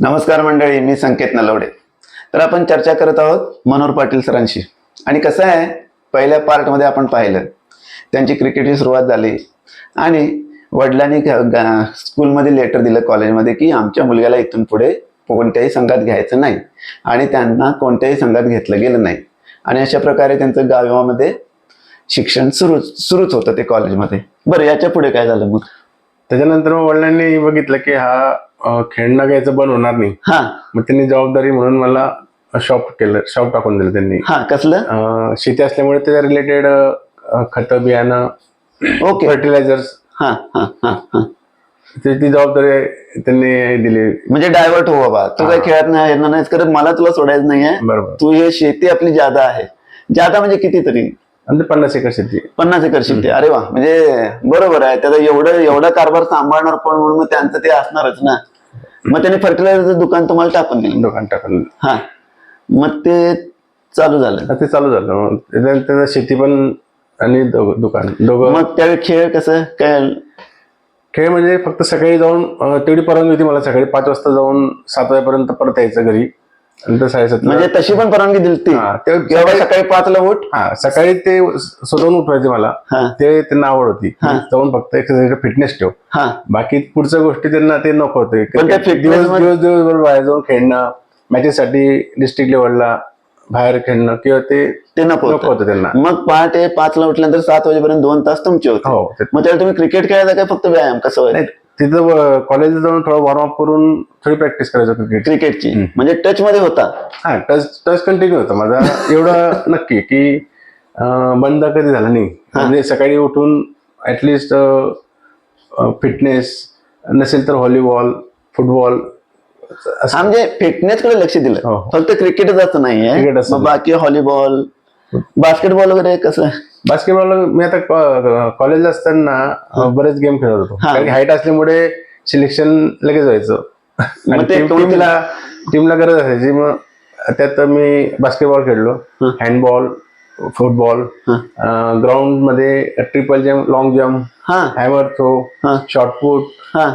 नमस्कार मंडळी मी संकेत नलवडे. तर आपण चर्चा करत आहोत मनोहर पाटील सरांशी. आणि कसं आहे पहिल्या पार्टमध्ये आपण पाहिलं त्यांची क्रिकेटची सुरुवात झाली. आणि वडिलांनी स्कूलमध्ये लेटर दिलं कॉलेजमध्ये की आमच्या मुलग्याला इथून पुढे कोणत्याही संघात घ्यायचं नाही. आणि त्यांना कोणत्याही संघात घेतलं गेलं नाही. आणि अशा प्रकारे त्यांचं गावामध्ये शिक्षण सुरू सुरूच होतं ते कॉलेजमध्ये बरं याच्यापुढे काय झालं मग? त्याच्यानंतर मग वडिलांनी बघितलं की हा अं, खेळणं घ्यायचं बंद होणार नाही. हा. मग त्यांनी जबाबदारी म्हणून मला शॉप केलं शॉप टाकून दिलं त्यांनी. हा कसलं? अं, शेती असल्यामुळे त्याच्या रिलेटेड खतं बियाणं ओके. फर्टिलायझर्स हा हा हा हा. त्याची जबाबदारी त्यांनी दिली. म्हणजे डायव्हर्ट हो बाबा. तू काही खेळत नाही येणार नाहीस करत मला तुला सोडायचं नाहीये बरोबर. तू हे शेती आपली जादा आहे. जादा म्हणजे किती तरी आणि ते पन्नास एकर शेती. पन्नास एकर शेती. अरे वा. म्हणजे बरोबर आहे. त्याचा एवढं एवढा कारभार सांभाळणार कोण म्हणून मग त्यांचं ते असणारच ना. मग त्यांनी फर्टिलायझरचं दुकान तुम्हाला टाकून दिलं. दुकान टाकून हा. मग ते चालू झालं. ते चालू झालं. मग त्याच्या- त्याचं शेती पण आणि दोघं- दुकान दोघं मग त्यावेळी खेळ कसं? काय? खेळ म्हणजे फक्त सकाळी जाऊन अं, तेवढी परवानगी होती मला सकाळी पाच वाजता जाऊन सात वाजेपर्यंत परत यायचं घरी. म्हणजे तशी पण परवानगी दिली ती. सकाळी पाचला उठ. हा सकाळी ते स्वतःहून उठवायचे मला. हा. ते त्यांना आवड होती. जाऊन फक्त एक्सरसाइज फिटनेस ठेव. हा. बाकी पुढच्या गोष्टी त्यांना ते नको होते. दिवस दिवस दिवसभर बाहेर जाऊन खेळणं मॅचेससाठी डिस्ट्रिक्ट लेवलला बाहेर खेळणं किंवा ते ते नको होतं. त्यांना. मग पहाटे पाचला उठल्यानंतर सात वाजेपर्यंत दोन तास तुमचे होते. हो मग त्यावेळी तुम्ही क्रिकेट खेळायचा काय फक्त व्यायाम? कसं तिथं कॉलेजला जाऊन थोडं वॉर्मअप करून थोडी प्रॅक्टिस करायचं क्रिकेट क्रिकेटची म्हणजे टच मध्ये होता? हा टच टच कंटिन्यू होतं माझा. एवढं नक्की की अं, बंद कधी झाला नाही. म्हणजे सकाळी उठून ऍटलिस्ट फिटनेस नसेल तर व्हॉलीबॉल फुटबॉल हा म्हणजे फिटनेस कडे लक्ष दिलं. हो, हो. फक्त क्रिकेटच असं नाहीये. Cricket असं मग बाकी व्हॉलीबॉल बास्केटबॉल वगैरे कसं? बास्केटबॉल मी आता कॉलेजला असताना बरेच गेम खेळत होतो. हाईट असल्यामुळे सिलेक्शन लगेच व्हायचं. टीमला टीमला गरज असायची. मग त्यात मी बास्केटबॉल खेळलो. हँडबॉल फुटबॉल ग्राउंडमध्ये ट्रिपल जम्प लॉंग जम्प हा. Hammer throw. शॉर्टपुट हा.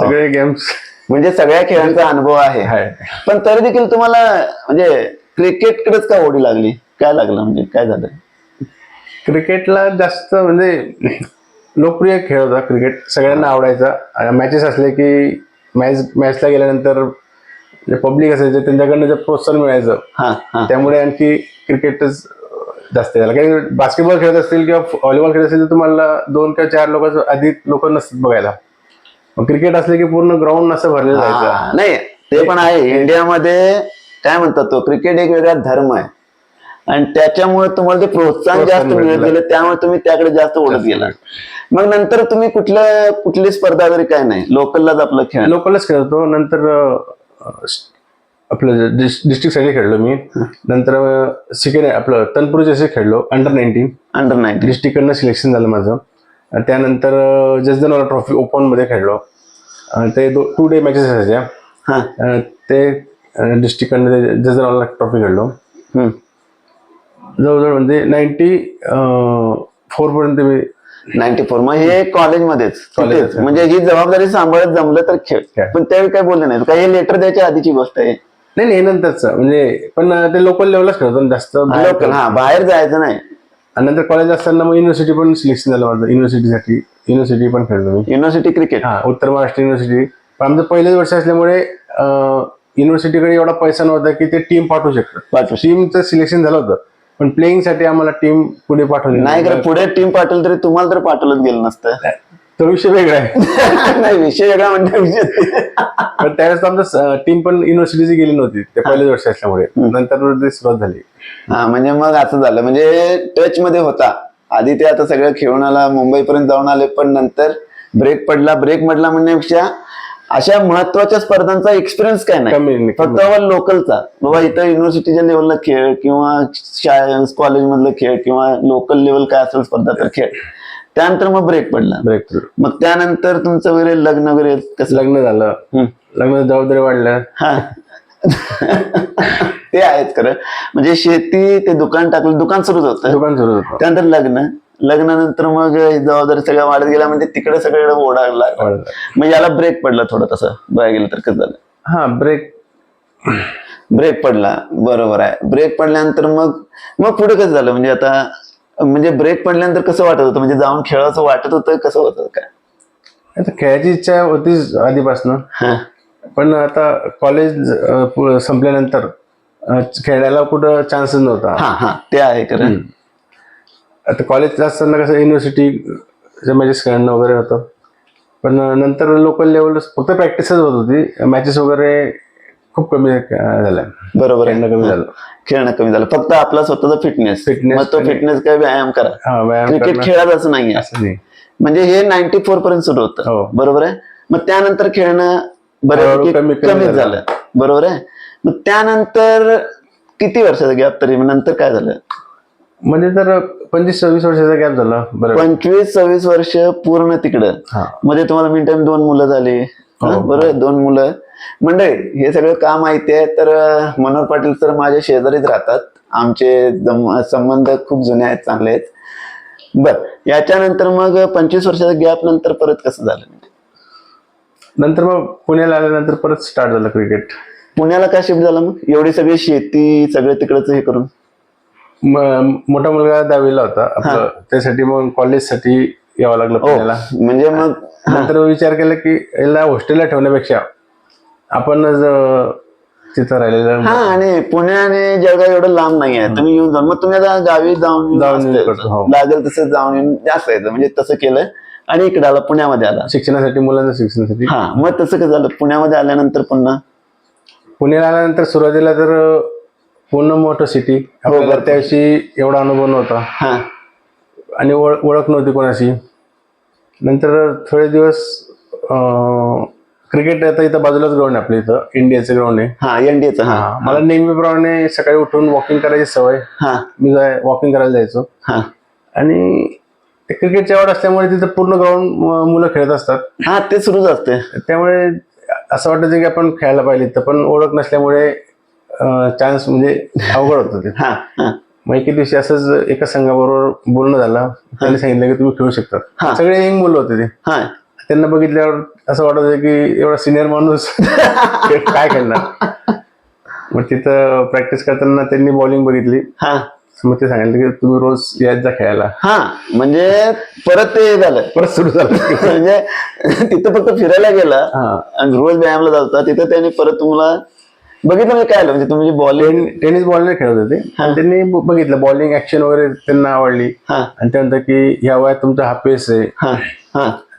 सगळे गेम्स म्हणजे सगळ्या खेळांचा अनुभव आहे. पण तरी देखील तुम्हाला म्हणजे क्रिकेट कडेच का ओढी लागली? काय लागलं? म्हणजे काय झालं? क्रिकेटला जास्त म्हणजे लोकप्रिय खेळ होता क्रिकेट. सगळ्यांना आवडायचा. मॅचेस असले की मॅच मॅचला गेल्यानंतर जे पब्लिक असायचे त्यांच्याकडनं जे प्रोत्साहन मिळायचं त्यामुळे आणखी क्रिकेटच जास्त झालं. काही बास्केटबॉल खेळत असतील किंवा व्हॉलीबॉल खेळत असतील तर तुम्हाला दोन किंवा चार लोक अधिक लोक नसतात बघायला. मग क्रिकेट असले की पूर्ण ग्राउंड असं भरलेलं जायचं नाही ते पण आहे. इंडियामध्ये काय म्हणतात तो? क्रिकेट एक वेगळा धर्म आहे. आणि त्याच्यामुळे तुम्हाला ते प्रोत्साहन जास्त मिळत. गेलं त्यामुळे तुम्ही त्याकडे जास्त ओढत गेला. मग नंतर तुम्ही कुठल्या कुठली स्पर्धा वगैरे काय नाही? लोकललाच आपलं खेळ. लोकलच खेळतो नंतर आपलं डिस्ट्रिक्टसाठी खेळलो मी. नंतर सेकंड आपलं तनपुर जसे खेळलो अंडर नाईन्टीन अंडर नाईन्टीन डिस्ट्रिक्टकडनं सिलेक्शन झालं माझं. त्यानंतर जसदनवाला ट्रॉफी ओपनमध्ये खेळलो. ते दो टू डे मॅचेस असायच्या. ते डिस्ट्रिक्टकडनं जसदनवाला ट्रॉफी खेळलो. जवळजवळ म्हणजे नाईन्टी फोर पर्यंत मी नाईन्टी फोर. मग हे कॉलेजमध्येच. तिथेच. म्हणजे ही जबाबदारी सांभाळत जमलं तर खेळ. खेळ. पण त्यावेळी काय बोलले नाही काही लेटर द्यायच्या आधीची गोष्ट आहे. नाही नाही हे नंतरच. म्हणजे पण ते लोकल लेवलच खेळतो. जास्त बाहेर लोकल हा बाहेर जायचं नाही. आणि नंतर कॉलेज असताना मग युनिव्हर्सिटी पण सिलेक्शन झालं माझं. युनिव्हर्सिटीसाठी युनिव्हर्सिटी पण खेळलो मी. युनिव्हर्सिटी क्रिकेट हा उत्तर महाराष्ट्र युनिव्हर्सिटी पण आमचं पहिलेच वर्ष असल्यामुळे युनिव्हर्सिटीकडे एवढा पैसा नव्हता की ते टीम पाठवू शकतात टीमचं सिलेक्शन झालं होतं. पण प्लेईंगसाठी आम्हाला टीम पुढे पाठवली. नाही खरं पुढे टीम पाठवलं तरी तुम्हाला तर पाठवलंच गेलं नसतं. तो विषय वेगळा आहे. नाही विषय वेगळा म्हणजे विषय पण त्यावेळेस आमचं टीम पण युनिव्हर्सिटीची गेली नव्हती. ते पहिलेच वर्ष असल्यामुळे. नंतर सुरुवात झाली. हा म्हणजे मग असं झालं. म्हणजे टच मध्ये होता. आधी ते आता सगळं खेळून आला मुंबईपर्यंत जाऊन आले पण नंतर ब्रेक पडला. ब्रेक म्हटला म्हणण्यापेक्षा अशा महत्त्वाच्या स्पर्धांचा एक्सपिरियन्स काय नाही. फक्त लोकलचा बाबा इथं युनिव्हर्सिटीच्या लेवलला खेळ किंवा शाळे कॉलेजमधलं खेळ किंवा लोकल लेवल काय असेल स्पर्धा तर खेळ. त्यानंतर मग ब्रेक पडला. ब्रेक मग त्यानंतर तुमचं वगैरे लग्न वगैरे कसं? लग्न झालं. लग्न जबाबदारी वाढल्या हा. ते आहेच खरं. म्हणजे शेती ते दुकान टाकलं दुकान सुरूच होतं. दुकान सुरू होतं. त्यानंतर लग्न. लग्नानंतर मग जबाबदारी सगळ्या वाढत गेल्या म्हणजे तिकडे सगळीकडे ओढायला लागला. मग याला ब्रेक पडला थोडं तसं. बघायला गेलं तर कसं झालं? हा ब्रेक ब्रेक पडला. बरोबर आहे. ब्रेक पडल्यानंतर मग मग पुढे कसं झालं? म्हणजे आता म्हणजे ब्रेक पडल्यानंतर कसं वाटत होतं? म्हणजे जाऊन खेळायचं वाटत होतं कसं होतं काय? आता खेळायची इच्छा होतीच आधीपासून. हा. पण आता कॉलेज संपल्यानंतर खेळायला कुठं चान्सच नव्हता. हा हा. ते आहे खरं. आता कॉलेज असताना कसं युनिव्हर्सिटी मॅचेस खेळणं वगैरे होतं. पण नंतर लोकल लेवल फक्त प्रॅक्टिसच होत होती. मॅचेस वगैरे खूप कमी झाल्या. बरोबर खेळणं कमी झालं. खेळणं कमी झालं. फक्त आपला स्वतःचा फिटनेस मग तो फिटनेस काय व्यायाम करा. व्यायाम क्रिकेट खेळात असं नाहीये. असं नाही. म्हणजे हे नाईन्टी फोर पर्यंत सुरू होतं. हो. बरोबर आहे? मग त्यानंतर खेळणं कमी- झालं. बरोबर आहे? मग त्यानंतर किती वर्षाचा गॅप तरी? नंतर काय झालं? म्हणजे तर पंचवीस सव्वीस वर्षाचा गॅप झाला. बरं. पंचवीस सव्वीस वर्ष पूर्ण तिकडं. हा. मध्ये तुम्हाला मिन टाइम दोन मुलं झाली. हा, हो. बरोबर दोन मुलं. मंडळी हे सगळं का माहिती आहे तर अं, मनोहर पाटील सर माझ्या शेजारीच राहतात. आमचे जम- संबंध खूप जुने आहेत चांगले आहेत. बर याच्यानंतर मग पंचवीस वर्षाचा गॅप नंतर परत कसं झालं? नंतर मग पुण्याला आल्यानंतर परत स्टार्ट झालं क्रिकेट पुण्याला का शिफ्ट झाला मग? एवढी सगळी शेती सगळं तिकडचं हे करून. मोठा मुलगा दहावीला होता. आपलं त्यासाठी मग कॉलेजसाठी यावं लागलं पुण्याला. म्हणजे मग नंतर विचार केला की याला हॉस्टेलला ठेवण्यापेक्षा आपणच अं, तिथं राहिलेलं हा आणि पुणे आणि जळगाव एवढं लांब नाही आहे. तुम्ही येऊन जाऊन मग तुम्ही आता गावी जाऊन जाऊन हो. लागेल तसं जाऊन येऊन जास्त यायचं म्हणजे तसं केलं आणि इकडे आला पुण्यामध्ये आला. शिक्षणासाठी मुलांच्या शिक्षणासाठी. हा मग तसं कसं झालं? पुण्यामध्ये आल्यानंतर पुन्हा? पुण्याला आल्यानंतर सुरुवातीला तर पूर्ण मोठं सिटी आपल्याला. त्याविषयी एवढा अनुभव नव्हता. हा. आणि ओळ- ओळख नव्हती कोणाशी. नंतर थोडे दिवस क्रिकेट आता इथं बाजूलाच ग्राउंड आहे आपल्या इथं. इंडियाचं ग्राउंड आहे. हा एनडीएचं हा. मला नेहमीप्रमाणे सकाळी उठून वॉकिंग करायची सवय. हा. मी जाय वॉकिंग करायला जायचो. हा. आणि क्रिकेटची आवड असल्यामुळे तिथं पूर्ण ग्राउंड मुलं खेळत असतात. हा ते सुरूच असते त्यामुळे असं वाटायचं की आपण खेळायला पाहिजे तर पण ओळख नसल्यामुळे चान्स म्हणजे अवघड होतं ते. मग एके दिवशी असंच एका संघाबरोबर बोलणं झालं. त्यांनी सांगितलं की तुम्ही खेळू. शकता. सगळे यंग मुलं होते ते. हा. त्यांना बघितल्यावर असं वाटत होतं की एवढा सिनियर माणूस काय खेळणार? मग तिथं प्रॅक्टिस करताना त्यांनी बॉलिंग बघितली. हा. मग ते सांगितलं की तुम्ही रोज यायच जा खेळायला. हा. म्हणजे परत ते झालं. परत सुरू झालं. म्हणजे तिथं फक्त फिरायला गेला हा. आणि रोज व्यायामला जाता तिथं त्याने परत तुम्हाला बघितलं म्हणजे काय आलं म्हणजे तुम्ही बॉलिंग टेन- टेनिस बॉलने खेळत होते. आणि त्यांनी बघितलं बॉलिंग ऍक्शन वगैरे त्यांना आवडली. आणि ते म्हणतात की ह्या वयात तुमचा हा पेस आहे.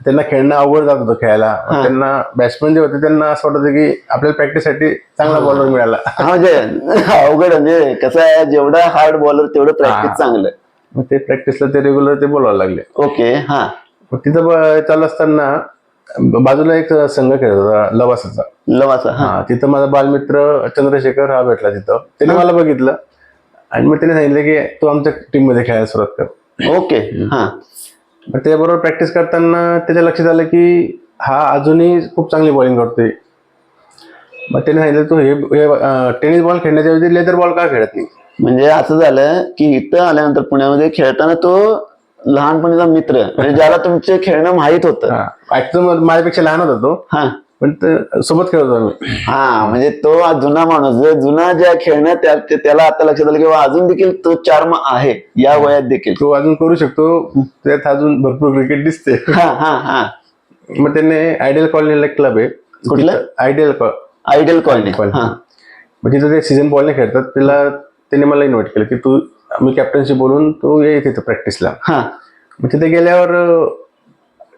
त्यांना खेळणं अवघड जात होतं खेळायला. त्यांना बॅट्समन जे होते त्यांना असं वाटत होतं की आपल्याला प्रॅक्टिससाठी चांगला बॉलर मिळाला. हा म्हणजे अवघड म्हणजे कसं आहे जेवढा हार्ड बॉलर तेवढं प्रॅक्टिस. चांगलं. मग ते प्रॅक्टिसला ते रेग्युलर ते बोलायला लागले. ओके हा. मग तिथं चालू असताना बाजूला एक संघ खेळत होता लवासाचा. लवासा हा. हा तिथं माझा बालमित्र चंद्रशेखर हा भेटला तिथं. त्याने मला बघितलं. आणि मग त्याने सांगितलं की तू आमच्या टीममध्ये खेळायला सुरुवात कर. ओके हा. मग त्याच्याबरोबर प्रॅक्टिस करताना त्याच्या लक्षात आलं की हा अजूनही खूप चांगली बॉलिंग करतोय. मग त्याने सांगितलं तू हे हे टेनिस बॉल खेळण्याच्या ऐवजी लेदर बॉल का खेळत नाही? म्हणजे असं झालं की इथं आल्यानंतर पुण्यामध्ये खेळताना तो लहानपणीचा मित्र म्हणजे ज्याला तुमचे खेळणं माहीत होतं. ऍक्च्युअली माझ्यापेक्षा लहान होता तो. हा. पण सोबत खेळत होतो आम्ही. हा म्हणजे तो जुना माणूस जो जुना ज्या खेळणं त्याला आता लक्षात आलं की बाबा अजून देखील तो चार्म आहे. या वयात देखील. तो अजून करू शकतो. त्यात अजून भरपूर क्रिकेट दिसते. हा हा हा. मग त्याने आयडियल कॉलनीला क्लब आहे. कुठलं? Ideal ideal colony. हा. तिथं ते सीझन बॉलने खेळतात. त्याला त्याने मला इन्व्हाइट केलं की तू मी कॅप्टनशी बोलून तू ये तिथं प्रॅक्टिसला हा. मग तिथे गेल्यावर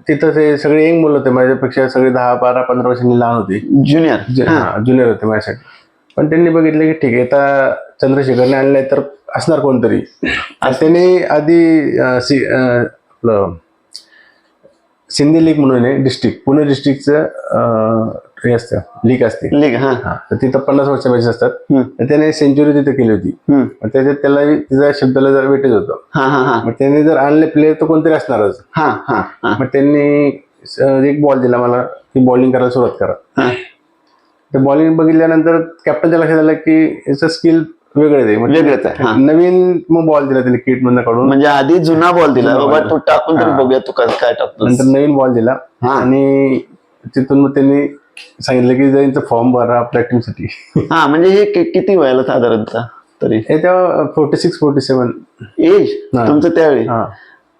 तिथं ते सगळे यंग मुलं होते माझ्यापेक्षा सगळे दहा बारा पंधरा वर्षांनी लहान होती. ज्युनियर ज्युनियर होते माझ्यासाठी. पण त्यांनी बघितलं की ठीक आहे आता चंद्रशेखरने आणलंय तर असणार कोणतरी. आणि त्यांनी आधी सी- आपलं सिंधी लीग म्हणून आहे डिस्ट्रिक्ट पुणे डिस्ट्रिक्टचं हे असतं. लीग असते. लीग हा. हा. तर तिथं पन्नास वर्ष मॅचेस असतात. हम्म. तर त्याने सेंचुरी तिथे केली होती. हम्म. मग त्याच्यात त्याला तिचा शब्दाला जर वेटेज होतं. हा हा हा. मग त्यांनी जर आणले प्लेअर तर कोणतरी असणारच. हा हा हा. मग त्यांनी स- एक बॉल दिला मला. की बॉलिंग करायला सुरुवात करा. हा. तर बॉलिंग बघितल्यानंतर कॅप्टनच्या लक्षात आलं की याचं स्किल वेगळं आहे. मग वेगळंच आहे हा. नवीन मग बॉल दिला त्याने किट मधनं काढून. म्हणजे आधी जुना बॉल दिला. बाबा तू टाकून तरी हा. बघूया तू काय काय टाकतो नंतर नवीन बॉल दिला. हा. आणि तिथून मग त्यांनी सांगितलं की त्यांचा फॉर्म भरा प्रॅक्टिससाठी हा म्हणजे हे कि- किती व्हायला साधारणतः तरी? हे तेव्हा forty six forty seven age हा. तुमचं त्यावेळी? हा.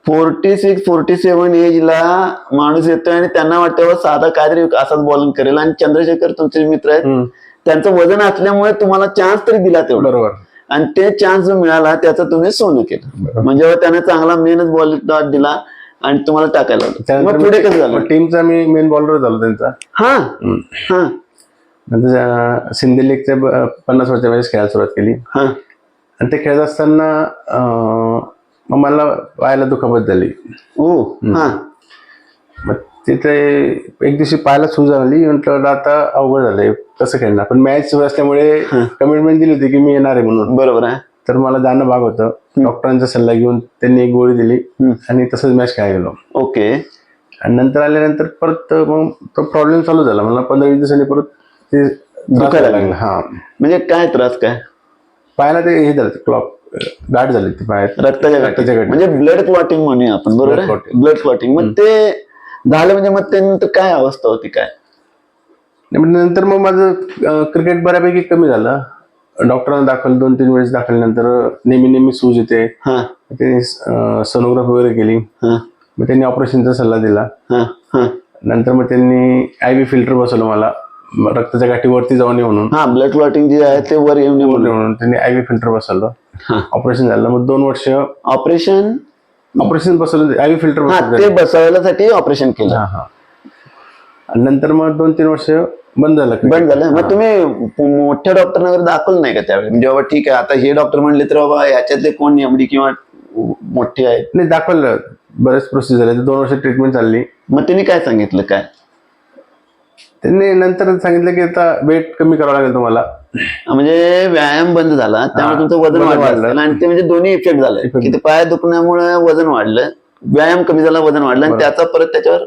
फोर्टी सिक्स फोर्टी सेव्हन एजला माणूस येतोय आणि त्यांना वाटतं "वा, साधा काहीतरी असाच बॉलिंग करेल. आणि चंद्रशेखर तुमचे मित्र आहेत हम्म. त्यांचं वजन असल्यामुळे तुम्हाला चान्स तरी दिला तेवढा. बरोबर. आणि ते चान्स जो मिळाला त्याचं तुम्ही सोनं केलं. म्हणजे त्याने चांगला मेहनत बॉल डॉट दिला. आणि तुम्हाला टाकायला. मग पुढे कसं झालं? टीमचा मी मेन बॉलर झालो त्यांचा. हा हा. नंतर अं, सिंधी लीगच्या ब- पन्नास वर्षाच्या वेळेस खेळायला सुरुवात केली. हा. आणि ते खेळत असताना अं, मग मला पायाला दुखापत झाली. ओ हा. मग तिथे एक दिवशी पायाला सूज आली म्हटलं आता अवघड झालंय. कसं खेळणार. पण मॅच सुरू असल्यामुळे कमिटमेंट दिली होती की मी येणार आहे म्हणून. बरोबर आहे. तर मला जाणं भाग होतं. डॉक्टरांचा सल्ला घेऊन त्यांनी एक गोळी दिली. आणि तसंच मॅच खेळायला गेलो. ओके. आणि नंतर आल्यानंतर परत मग तो प्रॉब्लेम चालू झाला. मला पंधरा वीस दिवसांनी परत ते दुखायला लागला. हा. म्हणजे काय त्रास काय? पायाला ते हे झालं क्लॉक गाठ झाली ती पायात. रक्ताच्या रक्ताच्या गाठी. म्हणजे ब्लड क्लॉटिंग म्हणूया आपण बरोबर. ब्लड क्लॉटिंग मग ते झालं म्हणजे मग त्यानंतर काय अवस्था होती काय? नंतर मग माझं क्रिकेट बऱ्यापैकी कमी झालं. डॉक्टरांना दाखवलं दोन तीन वेळेस दाखवल्यानंतर नेहमी नेहमी सूज येते. हा. त्यांनी सोनोग्राफी वगैरे केली. हा. मग त्यांनी ऑपरेशनचा सल्ला दिला. हा. हा. नंतर मग त्यांनी आय बी फिल्टर बसवलं मला. रक्ताच्या गाठीवरती जाऊ नये म्हणून. हा ब्लड क्लॉटिंग जे आहे ते वर येऊन बोलले म्हणून. त्यांनी आय बी फिल्टर बसवलं. ऑपरेशन झालं. मग दोन वर्ष ऑपरेशन? ऑपरेशन बसवलं. आय बी फिल्टर ते बसवण्यासाठी ऑपरेशन केलं. हा हा. नंतर मग दोन तीन वर्ष बंद झालं. बंद झालं. मग तुम्ही मोठ्या डॉक्टरना वगैरे दाखवलं नाही का त्यावेळी? म्हणजे बाबा ठीक आहे आता हे डॉक्टर म्हणले तर बाबा ह्याच्यातले कोण एमडी किंवा मोठे आहेत? नाही दाखवलं बरेच प्रोसेस झाले. दोन वर्ष ट्रीटमेंट चालली. मग त्यांनी काय सांगितलं काय? त्यांनी नंतर सांगितलं की आता वेट कमी करावं लागेल तुम्हाला. म्हणजे व्यायाम बंद झाला त्यामुळे तुमचं वजन वाढलं. आणि ते म्हणजे दोन्ही इफेक्ट झाले. की ते पाय दुखण्यामुळे वजन वाढलं व्यायाम कमी झाला वजन वाढलं आणि त्याचा परत त्याच्यावर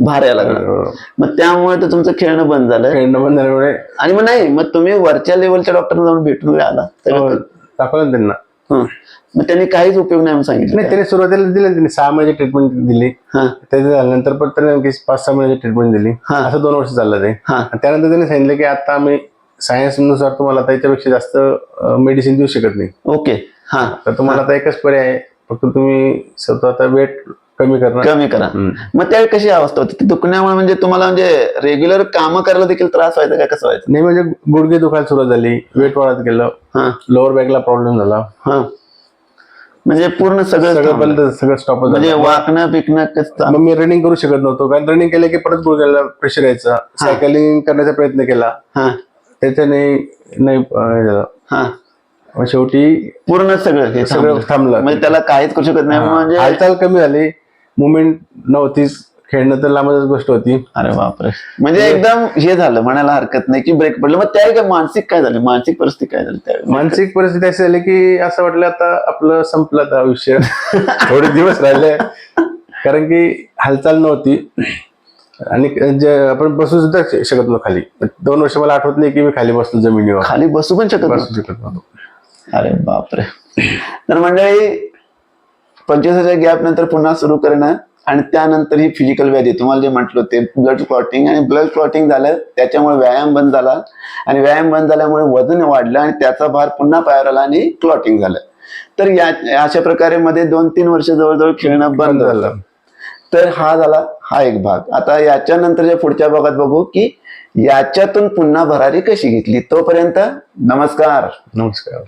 भार यायला लागला. अं, मग त्यामुळे तर तुमचं खेळणं बंद झालं. खेळणं बंद झाल्यामुळे आणि मग नाही मग तुम्ही वरच्या लेवलच्या डॉक्टरना जाऊन भेटून आला तर अं, दाखवलं ना त्यांना. हं. मग त्यांनी काहीच उपयोग नाही सांगितलं. नाही त्यांनी सुरुवातीला दिलं त्यांनी. सहा महिन्याची ट्रीटमेंट दिली. हा. त्याच्या झाल्यानंतर पण त्यांनी पाच सहा महिन्याची ट्रीटमेंट दिली. हा. असं दोन वर्ष चाललं ते. हा. त्यानंतर त्यांनी सांगितलं की आता आम्ही सायन्सनुसार तुम्हाला त्याच्यापेक्षा जास्त मेडिसिन देऊ शकत नाही. ओके हा. तर तुम्हाला आता एकच पर्याय आहे. फक्त तुम्ही स्वतः आता वेट कमी करणं कमी करा. मग त्यावेळी कशी अवस्था होती? ती दुखण्यामुळे म्हणजे तुम्हाला म्हणजे रेग्युलर काम करायला देखील त्रास व्हायचा का? कसं व्हायचं? नाही म्हणजे गुडघे दुखायला सुरुवात झाली वेट वाढत गेलं हा. लोअर बॅकला प्रॉब्लेम झाला. हा. म्हणजे पूर्ण सगळं सगळं थांबलं. सगळं स्टॉप म्हणजे वाकणं पिकणं कसं मग मी रनिंग करू शकत नव्हतो कारण रनिंग केलं की परत गुडघ्याला प्रेशर यायचा. सायकलिंग करण्याचा प्रयत्न केला. हा. त्याच्याने नाही अं, हे झालं. हा. मग शेवटी पूर्ण सगळं हे सगळं थांबलं. थांबलं. म्हणजे त्याला काहीच करू शकत नाही म्हणजे हालचाल कमी झाली. मुवमेंट नव्हतीच खेळणं तर लांबच गोष्ट होती. अरे बापरे. म्हणजे एकदम हे झालं म्हणायला हरकत नाही की ब्रेक पडलं. मग त्यावेळी काय मानसिक काय झालं? मानसिक परिस्थिती काय झाली त्यावेळी? मानसिक परिस्थिती अशी झाली की असं वाटलं आता आपलं संपलं आता आयुष्य. थोडे दिवस राहिले. कारण की हालचाल नव्हती. आणि जे आपण बसू सुद्धा शकत नव्हतो खाली. दोन वर्ष मला आठवत नाही की मी खाली बसलो जमिनीवर. खाली बसू पण शकत. बसू शकत नव्हतो. अरे बापरे. तर मंडळी पंचवीस वर्षाच्या गॅप नंतर पुन्हा सुरू करणं आणि त्यानंतर ही फिजिकल व्याधी. तुम्हाला जे म्हटलं ते ब्लड क्लॉटिंग आणि ब्लड क्लॉटिंग झालं त्याच्यामुळे व्यायाम बंद झाला. आणि व्यायाम बंद झाल्यामुळे वजन वाढलं आणि त्याचा भार पुन्हा पायावर आला आणि क्लॉटिंग झालं. तर या अशा प्रकारे मध्ये दोन तीन वर्ष जवळजवळ खेळणं बंद झालं. तर हा झाला हा एक भाग. आता याच्यानंतरच्या पुढच्या भागात बघू की याच्यातून पुन्हा भरारी कशी घेतली? तोपर्यंत नमस्कार. नमस्कार.